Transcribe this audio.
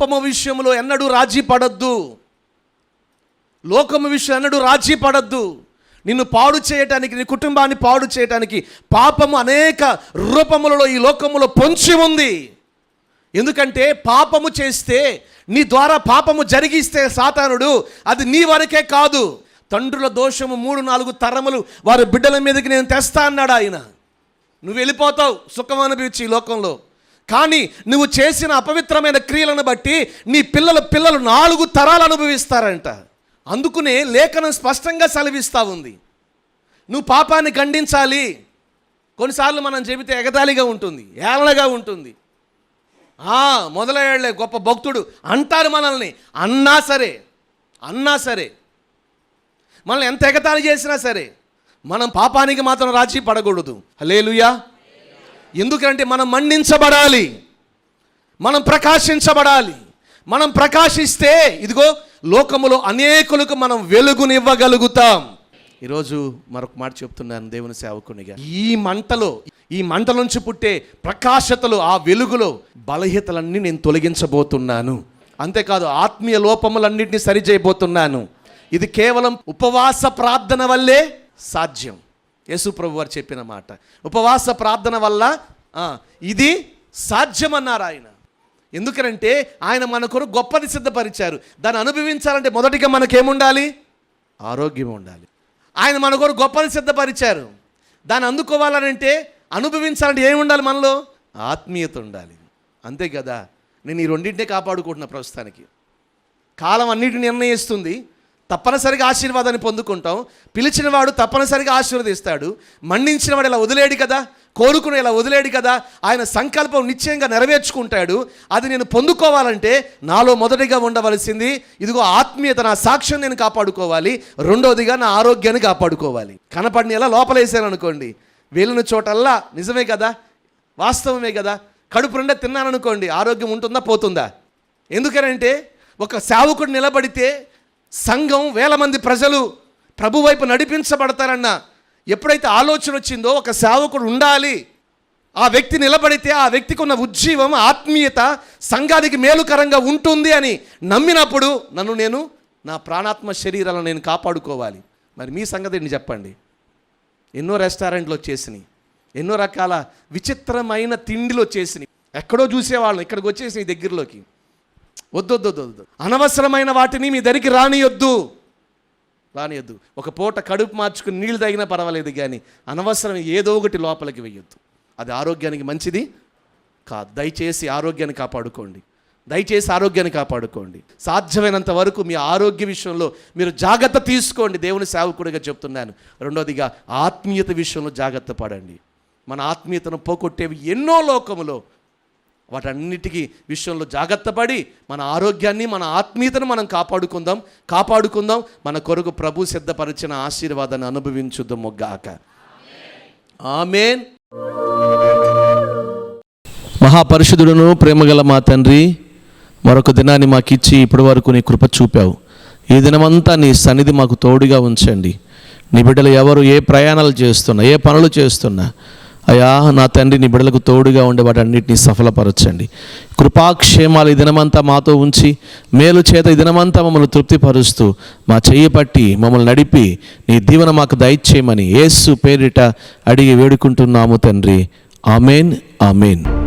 పాపము విషయంలో ఎన్నడూ రాజీ పడద్దు. లోకము విషయం ఎన్నడూ రాజీ పడద్దు. నిన్ను పాడు చేయటానికి నీ కుటుంబాన్ని పాడు చేయటానికి పాపము అనేక రూపములలో ఈ లోకములో పొంచి ఉంది. ఎందుకంటే పాపము చేస్తే నీ ద్వారా పాపము జరిగిస్తే సాతానుడు అది నీ వరకే కాదు. తండ్రుల దోషము మూడు నాలుగు తరములు వారి బిడ్డల మీదకి నేను తెస్తా అన్నాడు ఆయన. నువ్వు వెళ్ళిపోతావు సుఖం అనిపించి ఈ లోకంలో. కానీ నువ్వు చేసిన అపవిత్రమైన క్రియలను బట్టి నీ పిల్లల పిల్లలు నాలుగు తరాలు అనుభవిస్తారంట. అందుకునే లేఖనం స్పష్టంగా సెలవిస్తూ ఉంది. నువ్వు పాపాన్ని ఖండించాలి. కొన్నిసార్లు మనం చెబితే ఎగతాళిగా ఉంటుంది ఏలనగా ఉంటుంది. ఆ, గొప్ప భక్తుడు అంటారు మనల్ని అన్నా సరే అన్నా సరే. మనల్ని ఎంత ఎగతాళి చేసినా సరే మనం పాపానికి మాత్రం రాజీ పడకూడదు. హలేలుయా ఎందుకంటే మనం మండించబడాలి మనం ప్రకాశించబడాలి. మనం ప్రకాశిస్తే ఇదిగో లోకములో అనేకులకు మనం వెలుగునివ్వగలుగుతాం. ఈరోజు మరొక మాట చెప్తున్నాను దేవుని సేవకునిగా. ఈ మంటలో ఈ మంట నుంచి పుట్టే ప్రకాశతలు ఆ వెలుగులో బలహీతలన్నీ నేను తొలగించబోతున్నాను. అంతేకాదు ఆత్మీయ లోపములన్నింటినీ సరిచేయబోతున్నాను. ఇది కేవలం ఉపవాస ప్రార్థన వల్లే సాధ్యం. యేసుప్రభు వారు చెప్పిన మాట. ఉపవాస ప్రార్థన వల్ల ఇది సాధ్యమన్నారు ఆయన. ఎందుకనంటే ఆయన మన కొరకు గొప్పది సిద్ధపరిచారు. దాన్ని అనుభవించాలంటే మొదటిగా మనకేముండాలి? ఆరోగ్యం ఉండాలి. ఆయన మన కొరకు గొప్పది సిద్ధపరిచారు. దాన్ని అందుకోవాలనంటే అనుభవించాలంటే ఏమి ఉండాలి మనలో? ఆత్మీయత ఉండాలి. అంతే కదా? నేను ఈ రెండింటినే కాపాడుకుంటున్నా ప్రస్తుతానికి. కాలం అన్నిటిని నిర్ణయిస్తుంది. తప్పనిసరిగా ఆశీర్వాదాన్ని పొందుకుంటాం. పిలిచినవాడు తప్పనిసరిగా ఆశీర్వదిస్తాడు. మన్నించినవాడు ఇలా వదిలేడు కదా? కోరుకుని ఇలా వదిలేడు కదా? ఆయన సంకల్పం నిశ్చయంగా నెరవేర్చుకుంటాడు. అది నేను పొందుకోవాలంటే నాలో మొదటిగా ఉండవలసింది ఇదిగో ఆత్మీయత నా సాక్ష్యం నేను కాపాడుకోవాలి. రెండోదిగా నా ఆరోగ్యాన్ని కాపాడుకోవాలి. కనపడిన ఎలా లోపలేసాను అనుకోండి వెళ్ళిన చోటల్లా నిజమే కదా? వాస్తవమే కదా? కడుపు నిండా తిన్నాననుకోండి ఆరోగ్యం ఉంటుందా పోతుందా? ఎందుకనంటే ఒక సేవకుడు నిలబడితే సంఘం వేల మంది ప్రజలు ప్రభు వైపు నడిపించబడతారన్న ఎప్పుడైతే ఆలోచన వచ్చిందో ఒక సేవకుడు ఉండాలి ఆ వ్యక్తి నిలబడితే ఆ వ్యక్తికి ఉన్న ఉజ్జీవం ఆత్మీయత సంఘానికి మేలుకరంగా ఉంటుంది అని నమ్మినప్పుడు నన్ను నేను నా ప్రాణాత్మ శరీరాలను నేను కాపాడుకోవాలి. మరి మీ సంగతి ఏంటి చెప్పండి? ఎన్నో రెస్టారెంట్లు వచ్చేసినాయి ఎన్నో రకాల విచిత్రమైన తిండిలు వచ్చేసినాయి. ఎక్కడో చూసేవాళ్ళం ఇక్కడికి వచ్చేసినాయి దగ్గరలోకి. వద్దు వద్దు వద్దు అనవసరమైన వాటిని మీ దరికి రానియొద్దు. రానియొద్దు. ఒక పూట కడుపు మార్చుకుని నీళ్ళు తాగినా పర్వాలేదు కానీ అనవసరం ఏదో ఒకటి లోపలికి వెయ్యొద్దు. అది ఆరోగ్యానికి మంచిది కాదు. దయచేసి ఆరోగ్యాన్ని కాపాడుకోండి. దయచేసి ఆరోగ్యాన్ని కాపాడుకోండి. సాధ్యమైనంత వరకు మీ ఆరోగ్య విషయంలో మీరు జాగ్రత్త తీసుకోండి. దేవుని సేవకుడిగా చెప్తున్నాను. రెండోదిగా ఆత్మీయత విషయంలో జాగ్రత్త పడండి. మన ఆత్మీయతను పోగొట్టేవి ఎన్నో లోకములో వాటన్నిటికీ విషయంలో జాగ్రత్త పడి మన ఆరోగ్యాన్ని మన ఆత్మీయతను మనం కాపాడుకుందాం. కాపాడుకుందాం. మన కొరకు ప్రభు సిద్ధపరిచిన ఆశీర్వాదాన్ని అనుభవించుద్దాం మొగ్గాక ఆమెన్. మహాపరిషుదుడును ప్రేమగల మా తండ్రి మరొక దినాన్ని మాకు ఇచ్చి ఇప్పటి వరకు నీ కృప చూపావు. ఈ దినమంతా నీ సన్నిధి మాకు తోడుగా ఉంచండి. నీ బిడ్డలు ఎవరు ఏ ప్రయాణాలు చేస్తున్నా ఏ పనులు చేస్తున్నా అయా నా తండ్రి నీ బిడ్డలకు తోడుగా ఉండే వాటన్నిటిని సఫలపరచండి. కృపాక్షేమాలు ఈ దినమంతా మాతో ఉంచి మేలు చేత ఈ దినమంతా మమ్మల్ని తృప్తిపరుస్తూ మా చెయ్యి పట్టి మమ్మల్ని నడిపి నీ దీవెన మాకు దయచేయమని యేసు పేరిట అడిగి వేడుకుంటున్నాము తండ్రి. Amen amen.